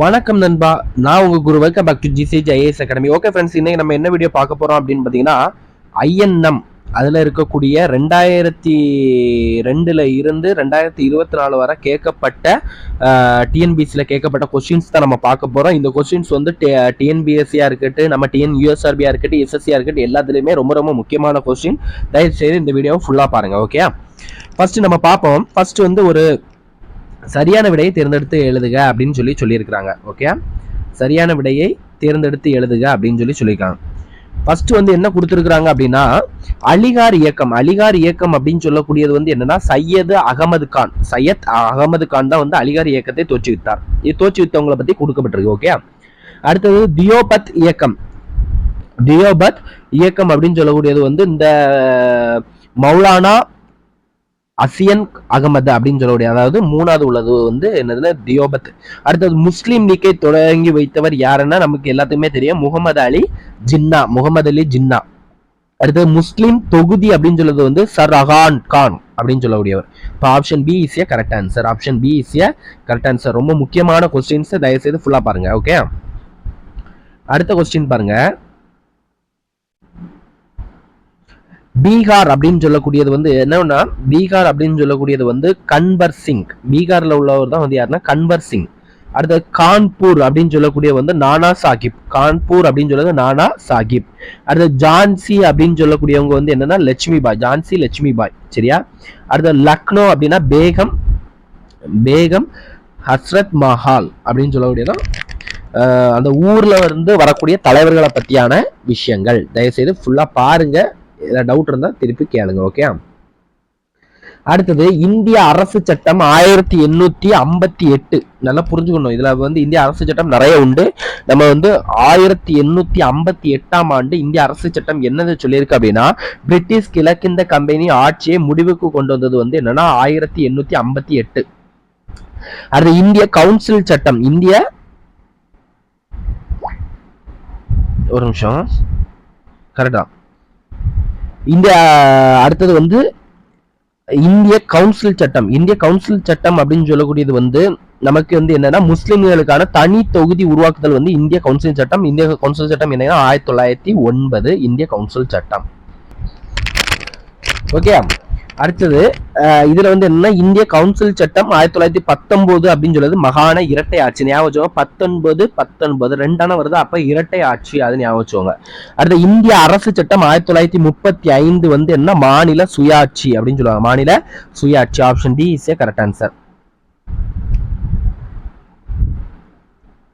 வணக்கம் நண்பா. நான் உங்க Guru. Welcome back to GCG IAS academy okay friends இன்னைக்கு நம்ம என்ன வீடியோ பார்க்க போறோம் அப்படின்னு பார்த்தீங்கன்னா ஐஎன்எம் அதில் இருக்கக்கூடிய ரெண்டாயிரத்தி ரெண்டுல இருந்து ரெண்டாயிரத்தி இருபத்தி நாலு வரை கேட்கப்பட்ட டிஎன்பிசியில் கேட்கப்பட்ட கொஸ்டின்ஸ் தான் நம்ம பார்க்க போகிறோம் இந்த கொஸ்டின்ஸ் வந்து டிஎன்பிஎஸ்சியாக இருக்கட்டும் நம்ம டிஎன் யூஎஸ்ஆர்பியாக இருக்கட்டும் எஸ்எஸ்சியாக இருக்கட்டும் எல்லாத்துலேயுமே ரொம்ப ரொம்ப முக்கியமான கொஸ்டின் தயவு செய்து இந்த வீடியோவை ஃபுல்லாக பாருங்கள் ஓகே ஃபர்ஸ்ட் நம்ம பார்ப்போம். ஃபர்ஸ்ட் வந்து ஒரு சரியான விடையை தேர்ந்தெடுத்து எழுதுக அப்படின்னு சொல்லி சொல்லியிருக்கிறாங்க ஓகே சரியான விடையை தேர்ந்தெடுத்து எழுதுக அப்படின்னு சொல்லி சொல்லியிருக்காங்க. ஃபர்ஸ்ட் வந்து என்ன கொடுத்துருக்குறாங்க அப்படின்னா அலிகார் இயக்கம் அலிகார் இயக்கம் அப்படின்னு சொல்லக்கூடியது வந்து என்னன்னா சையது அகமது கான் சையத் அகமது கான் தான் வந்து அலிகார் இயக்கத்தை தோற்றுவித்தார். இது தோற்றுவித்தவங்களை பத்தி கொடுக்கப்பட்டிருக்கு ஓகே அடுத்தது தியோபத் இயக்கம். தியோபத் இயக்கம் அப்படின்னு சொல்லக்கூடியது வந்து இந்த மௌலானா அசியன் அகமது அப்படின்னு சொல்லக்கூடிய அதாவது மூணாவது உள்ளது வந்து என்னதுன்னா தியோபத். அடுத்தது முஸ்லீம் லீக்கை தொடங்கி வைத்தவர் யாருன்னா நமக்கு எல்லாத்துக்குமே தெரியும். முகமது அலி ஜின்னா முகமது அலி ஜின்னா. அடுத்தது முஸ்லீம் தொகுதி அப்படின்னு சொல்றது வந்து சர் அகான் கான் அப்படின்னு சொல்லக்கூடியவர். இப்போ option B is a correct answer option B is a correct answer ரொம்ப முக்கியமான கொஸ்டின்ஸை தயவுசெய்து ஃபுல்லாக பாருங்க ஓகே அடுத்த கொஸ்டின் பாருங்க. பீகார் அப்படின்னு சொல்லக்கூடியது வந்து என்னன்னா பீகார் அப்படின்னு சொல்லக்கூடியது வந்து கன்வர் சிங். பீகார்ல உள்ளவர் தான் வந்து யாருன்னா கன்வர் சிங். அடுத்தது கான்பூர் அப்படின்னு சொல்லக்கூடிய வந்து நானா சாஹிப் கான்பூர் அப்படின்னு சொல்லுவது நானா சாஹிப் அடுத்தது ஜான்சி அப்படின்னு சொல்லக்கூடியவங்க வந்து என்னன்னா லட்சுமி பாய் ஜான்சி லட்சுமி பாய் சரியா? அடுத்தது லக்னோ அப்படின்னா பேகம் பேகம் ஹஸ்ரத் மஹால் அப்படின்னு சொல்லக்கூடியதான் அந்த ஊர்ல இருந்து வரக்கூடிய தலைவர்களை பத்தியான விஷயங்கள். தயவுசெய்து ஃபுல்லா பாருங்க. ஏதாவது டவுட் இருந்தால் திருப்பி கேளுங்க ஓகே அடுத்தது இந்திய அரசு சட்டம் ஆயிரத்தி எண்ணூத்தி ஐம்பத்தி எட்டு. நல்லா புரிஞ்சுக்கணும். இதுல வந்து இந்திய அரசு சட்டம் நிறைய உண்டு. நம்ம வந்து ஆயிரத்தி எண்ணூத்தி ஐம்பத்தி எட்டாம் ஆண்டு இந்திய அரசு சட்டம் என்னது சொல்லியிருக்கு அப்படின்னா பிரிட்டிஷ் கிழக்கிந்த கம்பெனி ஆட்சியை முடிவுக்கு கொண்டு வந்தது வந்து என்னன்னா ஆயிரத்தி எண்ணூத்தி ஐம்பத்தி எட்டு. அடுத்து இந்திய கவுன்சில் சட்டம். இந்திய ஒரு நிமிஷம். கரெக்டா இந்த அடுத்தது வந்து இந்திய கவுன்சில் சட்டம். இந்திய கவுன்சில் சட்டம் அப்படின்னு சொல்லக்கூடியது வந்து நமக்கு வந்து என்னன்னா முஸ்லிம்களுக்கான தனி தொகுதி உருவாக்குதல் வந்து இந்திய கவுன்சில் சட்டம். இந்திய கவுன்சில் சட்டம் என்னன்னா ஆயிரத்தி தொள்ளாயிரத்தி ஒன்பது இந்திய கவுன்சில் சட்டம். ஓகே? அடுத்தது இதுல வந்து என்ன இந்திய கவுன்சில் சட்டம் ஆயிரத்தி தொள்ளாயிரத்தி பத்தொன்பது அப்படின்னு சொல்லுது மகான இரட்டை ஆட்சி. ஞாபகம் பத்தொன்பது பத்தொன்பது ரெண்டான வருது அப்ப இரட்டை ஆட்சி அது ஞாபகம் அடுத்த இந்திய அரசு சட்டம் ஆயிரத்தி தொள்ளாயிரத்தி முப்பத்தி ஐந்து வந்து என்ன? மாநில சுயாட்சி அப்படின்னு சொல்லுவாங்க. மாநில சுயாட்சி option D is a correct answer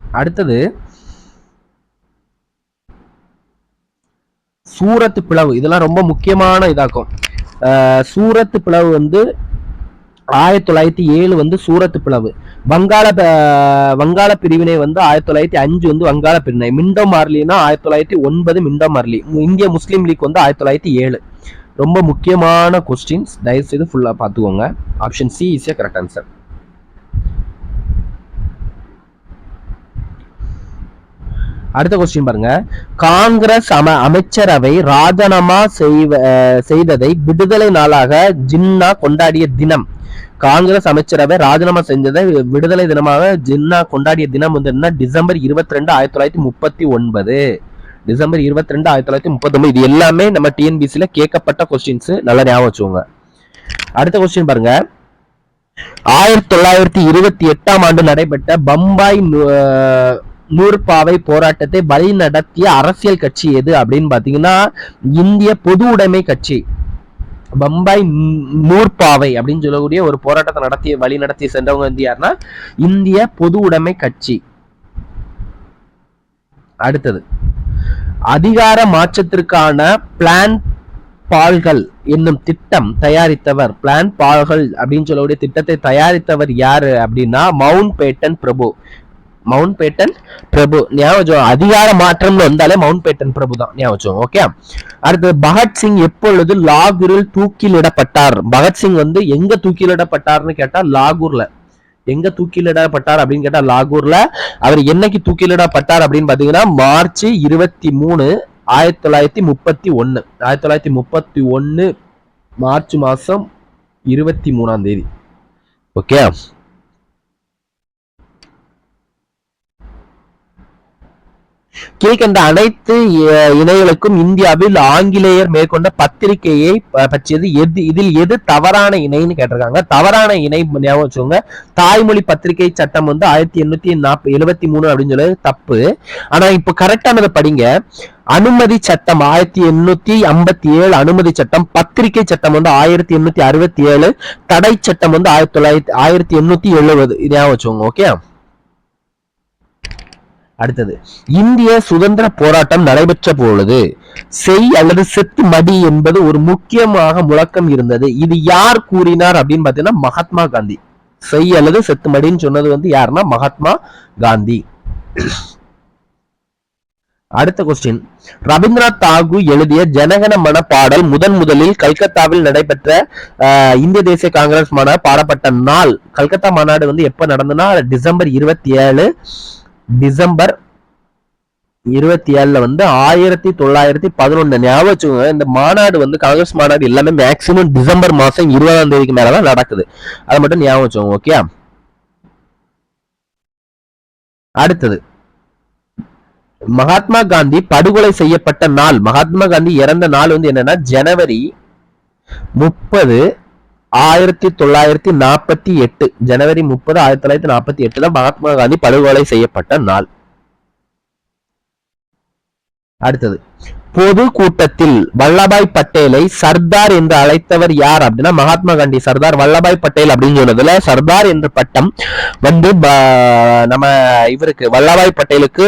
அடுத்தது சூரத் பிளவு இதெல்லாம் ரொம்ப முக்கியமான இதாக்கும். சூரத் பிளவு வந்து ஆயிரத்தி தொள்ளாயிரத்தி ஏழு வந்து சூரத் பிளவு. வங்காள வங்காள பிரிவினை வந்து ஆயிரத்தி தொள்ளாயிரத்தி அஞ்சு வந்து வங்காள பிரிவினை. மிண்டோ மார்லினா ஆயிரத்தி தொள்ளாயிரத்தி ஒன்பது மிண்டோ மார்லி. இந்திய முஸ்லீம் லீக் வந்து ஆயிரத்தி தொள்ளாயிரத்தி ஏழு. ரொம்ப முக்கியமான கொஸ்டின்ஸ் தயவு செய்து பார்த்துக்கோங்க. Option C is a correct answer அடுத்த கொஸ்டின் பாருங்க. காங்கிரஸ் அம அமைச்சரவை ராஜினாமா செய்வ செய்ததை விடுதலை நாளாக ஜின்னா கொண்டாடிய தினம். காங்கிரஸ் அமைச்சரவை ராஜினாமா செஞ்சதை விடுதலை தினமாக ஜின்னா கொண்டாடிய தினம் வந்து என்ன டிசம்பர் இருபத்தி ரெண்டு ஆயிரத்தி தொள்ளாயிரத்தி முப்பத்தி ஒன்பது. டிசம்பர் இருபத்தி ரெண்டு ஆயிரத்தி தொள்ளாயிரத்தி முப்பத்தி ஒன்பது இது எல்லாமே நம்ம டிஎன்பிசியில கேட்கப்பட்ட கொஸ்டின்ஸ் நல்லா ஞாபகம் வச்சுக்கோங்க. அடுத்த கொஸ்டின் பாருங்க. ஆயிரத்தி தொள்ளாயிரத்தி இருபத்தி எட்டாம் ஆண்டு நடைபெற்ற பம்பாய் நூற்பாவை போராட்டத்தை வழி நடத்திய அரசியல் கட்சி எது அப்படின்னு பாத்தீங்கன்னா இந்திய பொது உடைமை கட்சி. பம்பாய் நூற்பாவை அப்படின்னு சொல்லக்கூடிய ஒரு போராட்டத்தை நடத்திய வழி நடத்தி சென்றவங்க வந்து யாருன்னா இந்திய பொது உடைமை கட்சி. அடுத்தது அதிகார மாற்றத்திற்கான பிளான் பால்கள் என்னும் திட்டம் தயாரித்தவர். பிளான் பால்கள் அப்படின்னு சொல்லக்கூடிய திட்டத்தை தயாரித்தவர் யாரு அப்படின்னா மவுண்ட் பேட்டன் பிரபு. மவுண்ட் பேட்டன் பிரபு. ஞாபகம் அதிகார மாற்றம்னு வந்தாலே மவுண்ட் பேட்டன் பிரபு தான் ஞாபகம் ஓகே அடுத்தது பகத்சிங் எப்பொழுது லாகூரில் தூக்கிலிடப்பட்டார்? பகத்சிங் வந்து எங்க தூக்கிலிடப்பட்டார்னு கேட்டா லாகூர்ல. எங்க தூக்கிலிடப்பட்டார் அப்படின்னு கேட்டா லாகூர்ல. அவர் என்னைக்கு தூக்கிலிடப்பட்டார் அப்படின்னு பாத்தீங்கன்னா மார்ச் இருபத்தி மூணு ஆயிரத்தி தொள்ளாயிரத்தி முப்பத்தி ஒன்னு. ஆயிரத்தி தொள்ளாயிரத்தி முப்பத்தி ஒன்னு மார்ச் மாசம் இருபத்தி மூணாம் தேதி. ஓகே? கீழ்கண்ட அனைத்து இணைகளுக்கும் இந்தியாவில் ஆங்கிலேயர் மேற்கொண்ட பத்திரிகையை பற்றியது எது இதில் எது தவறான இணைன்னு கேட்டிருக்காங்க. தவறான இணை ஞாபகம் வச்சுக்கோங்க. தாய்மொழி பத்திரிகை சட்டம் வந்து ஆயிரத்தி எண்ணூத்தி நாற்ப எழுபத்தி மூணு அப்படின்னு சொல்லி தப்பு. ஆனா இப்ப கரெக்டானதை படிங்க. அனுமதி சட்டம் ஆயிரத்தி எண்ணூத்தி ஐம்பத்தி ஏழு அனுமதி சட்டம் பத்திரிகை சட்டம் வந்து ஆயிரத்தி எண்ணூத்தி அறுபத்தி ஏழு தடை சட்டம் வந்து ஆயிரத்தி தொள்ளாயிரத்தி ஆயிரத்தி எண்ணூத்தி எழுபது இது ஞாபகம் வச்சுக்கோங்க ஓகே அடுத்தது இந்திய சுதந்திர போராட்டம் நடைபெற்ற பொழுது செய் அல்லது செத்து மடி என்பது ஒரு முக்கியமாக முழக்கம் இருந்தது. இது யார் கூறினார் அப்படின்னு பார்த்தீங்கன்னா மகாத்மா காந்தி. செய் அல்லது செத்து மடின்னு சொன்னது வந்து யாருன்னா மகாத்மா காந்தி. அடுத்த கொஸ்டின் ரவீந்திரநாத் தாகூர் எழுதிய ஜனகன மன பாடல் முதன் முதலில் கல்கத்தாவில் நடைபெற்ற ஆஹ், இந்திய தேசிய காங்கிரஸ் மன பாடப்பட்ட நாள் கல்கத்தா மாநாடு வந்து எப்ப நடந்ததுன்னா டிசம்பர் இருபத்தி ஏழு டிசம்பர் இருபத்தி ஏழுல வந்து ஆயிரத்தி தொள்ளாயிரத்தி பதினொன்னு. ஞாபகம் வச்சுக்கோங்க இந்த மாநாடு வந்து காங்கிரஸ் மாநாடு எல்லாமே மேக்சிமம் டிசம்பர் மாசம் இருபதாம் தேதிக்கு மேலதான் நடக்குது. அதை மட்டும் ஞாபகம் வச்சுக்கோங்க ஓகே அடுத்தது மகாத்மா காந்தி படுகொலை செய்யப்பட்ட நாள். மகாத்மா காந்தி இறந்த நாள் வந்து என்னன்னா ஜனவரி முப்பது ஆயிரத்தி தொள்ளாயிரத்தி நாற்பத்தி எட்டு ஜனவரி முப்பது ஆயிரத்தி தொள்ளாயிரத்தி நாற்பத்தி எட்டு தான் மகாத்மா காந்தி படுகொலை செய்யப்பட்ட நாள். அடுத்தது பொது கூட்டத்தில் வல்லபாய் பட்டேலை சர்தார் என்று அழைத்தவர் யார் அப்படின்னா மகாத்மா காந்தி சர்தார் வல்லபாய் பட்டேல் அப்படின்னு சொன்னதுல சர்தார் என்ற பட்டம் வந்து ப- நம்ம இவருக்கு வல்லபாய் பட்டேலுக்கு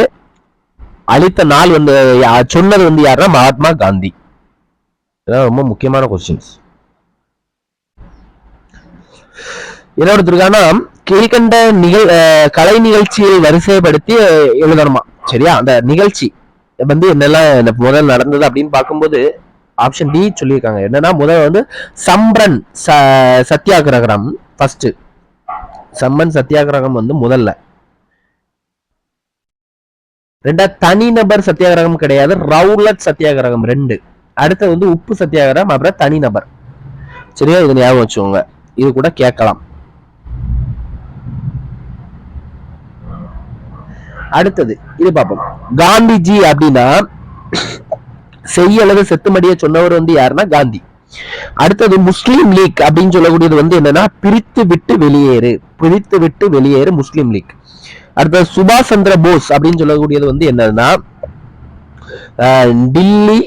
அளித்த நாள் வந்து சொன்னது வந்து யாருன்னா மகாத்மா காந்தி. இதெல்லாம் ரொம்ப முக்கியமான கொஸ்டின்ஸ் என்ன கொடுத்துருக்கான்னா கீழ்கண்ட நிகழ் அஹ் கலை நிகழ்ச்சியை வரிசைப்படுத்தி எழுதணுமா? சரியா? அந்த நிகழ்ச்சி வந்து என்னெல்லாம் இந்த முதல் நடந்தது அப்படின்னு பார்க்கும்போது ஆப்ஷன் டி சொல்லியிருக்காங்க. என்னன்னா முதல் வந்து சம்பரன் ச சத்தியாகிரகம் ஃபர்ஸ்ட் சம்பன் சத்தியாகிரகம் வந்து முதல்ல. ரெண்டா தனிநபர் சத்தியாகிரகம் கிடையாது ரவுலட் சத்தியாகிரகம் ரெண்டு. அடுத்தது வந்து உப்பு சத்தியாகிரகம் அப்புறம் தனிநபர். சரியா? இது ஞாபகம் வச்சுக்கோங்க. இது கூட கேட்கலாம். அடுத்தது இது பார்ப்போம். காந்திஜி அப்படின்னா செய்யளவு அல்லது செத்துமடிய சொன்னவர் வந்து யாருன்னா காந்தி. அடுத்தது முஸ்லீம் லீக் அப்படின்னு சொல்லக்கூடியது வந்து என்னன்னா பிரித்து விட்டு வெளியேறு. பிரித்து விட்டு வெளியேறு முஸ்லீம் லீக். அடுத்தது சுபாஷ் சந்திர போஸ் அப்படின்னு சொல்லக்கூடியது வந்து என்னன்னா டில்லி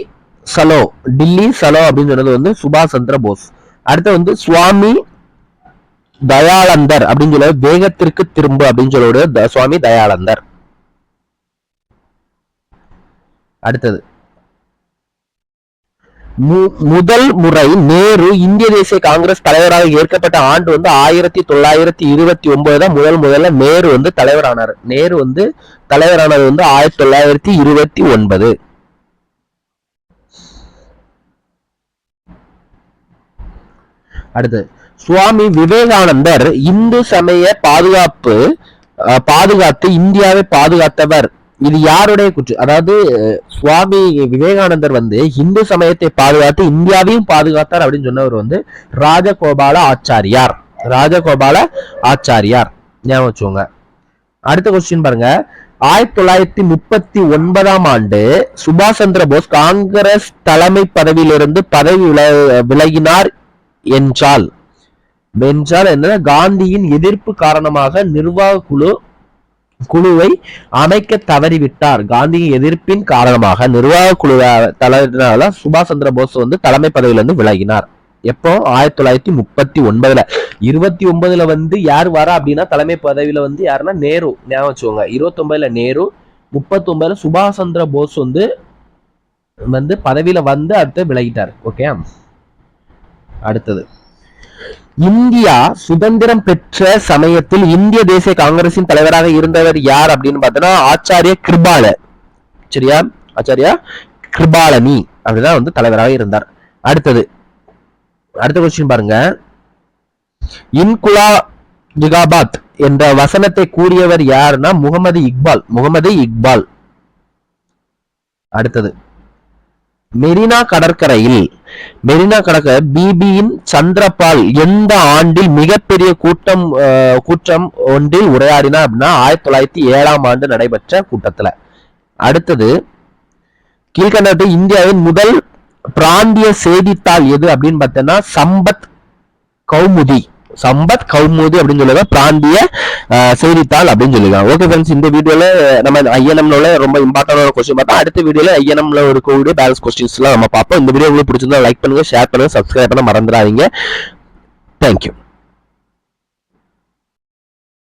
சலோ டில்லி சலோ அப்படின்னு சொன்னது வந்து சுபாஷ் சந்திர போஸ். அடுத்து வந்து சுவாமி தயாளந்தர் அப்படின்னு சொல்ல வேகத்திற்கு திரும்ப அப்படின்னு சொல்லுவது சுவாமி தயாளந்தர். அடுத்தது. மு- முதல் முறை நேரு இந்திய தேசிய காங்கிரஸ் தலைவராக ஏற்கப்பட்ட ஆண்டு வந்து ஆயிரத்தி தொள்ளாயிரத்தி இருபத்தி ஒன்பது தான் முதல் முதல்ல நேரு வந்து தலைவரானார். நேரு வந்து தலைவரானது வந்து ஆயிரத்தி தொள்ளாயிரத்தி இருபத்தி ஒன்பது. அடுத்து சுவாமி விவேகானந்தர் இந்து சமய பாதுகாப்பு அஹ், பாதுகாத்து இந்தியாவை பாதுகாத்தவர். இது யாருடைய குற்று? அதாவது சுவாமி விவேகானந்தர் வந்து இந்து சமயத்தை பாதுகாத்து இந்தியாவையும் பாதுகாத்தார் அப்படின்னு சொன்னவர் வந்து ராஜகோபால ஆச்சாரியார். ராஜகோபால ஆச்சாரியார். ஞாபகம் வச்சுக்கோங்க. அடுத்த கொஸ்டின் பாருங்க. ஆயிரத்தி தொள்ளாயிரத்தி முப்பத்தி ஒன்பதாம் ஆண்டு சுபாஷ் சந்திர போஸ் காங்கிரஸ் தலைமை பதவியிலிருந்து பதவி வில- விலகினார் என்றால் என்றால் என்ன காந்தியின் எதிர்ப்பு காரணமாக நிர்வாக குழு குழுவை அமைக்க தவறிவிட்டார். காந்தியின் எதிர்ப்பின் காரணமாக நிர்வாக குழு தலைவரால சுபாஷ் சந்திர போஸ் வந்து தலைமை பதவியிலிருந்து விலகினார். எப்போ? ஆயிரத்தி தொள்ளாயிரத்தி முப்பத்தி ஒன்பதுல. இருபத்தி ஒன்பதுல வந்து யார் வரா அப்படின்னா தலைமை பதவியில வந்து யாருன்னா நேரு. ஞாபகம் வச்சுக்கோங்க. இருபத்தி ஒன்பதுல நேரு முப்பத்தி ஒன்பதுல சுபாஷ் சந்திர போஸ் வந்து வந்து பதவியில வந்து அடுத்து விலகிட்டார். ஓகே? அடுத்தது. இந்தியா சுதந்திரம் பெற்ற சமயத்தில் இந்திய தேசிய காங்கிரசின் தலைவராக இருந்தவர் யார் அப்படின்னு பார்த்தோன்னா ஆச்சாரிய கிருபால. சரியா? ஆச்சாரியா? கிருபாலனி. அப்படிதான் வந்து தலைவராக இருந்தார். அடுத்தது. அடுத்த கொஸ்டின் பாருங்க. இன்குலா ஜிகாபாத் என்ற வசனத்தை கூறியவர் யாருன்னா முகமது இக்பால். முகமது இக்பால். அடுத்தது. மெரினா கடற்கரையில் மெரினா கடற்கரை பிபியின் சந்திரபால் எந்த ஆண்டில் மிகப்பெரிய கூட்டம் கூட்டம் ஒன்றில் உரையாடினார் அப்படின்னா ஆயிரத்தி தொள்ளாயிரத்தி ஏழாம் ஆண்டு நடைபெற்ற கூட்டத்துல. அடுத்தது கீழ்கண்டது இந்தியாவின் முதல் பிராந்திய செய்தித்தாள் எது அப்படின்னு பார்த்தோன்னா சம்பத் கௌமுதி. சம்பத் கௌமுதி அப்படின்னு சொல்லுவாங்க பிராந்திய செய்தித்தாள் அப்படின்னு சொல்லுங்க. ஓகே ஃப்ரெண்ட்ஸ் இந்த வீடியோல நம்ம ஐஎன்எம்ல ரொம்ப இம்பார்ட்டன்டான கொஸ்டின் பார்த்தா அடுத்த வீடியோல ஐஎன்எம்ல இருக்கக்கூடிய பேலன்ஸ் கொஸ்டின்ஸ்லாம் நம்ம பார்ப்போம். இந்த வீடியோ உங்களுக்கு பிடிச்சிருந்தா லைக் பண்ணுங்க ஷேர் பண்ணுங்க சப்ஸ்கிரைப் பண்ண மறந்துடாதீங்க. தேங்க்யூ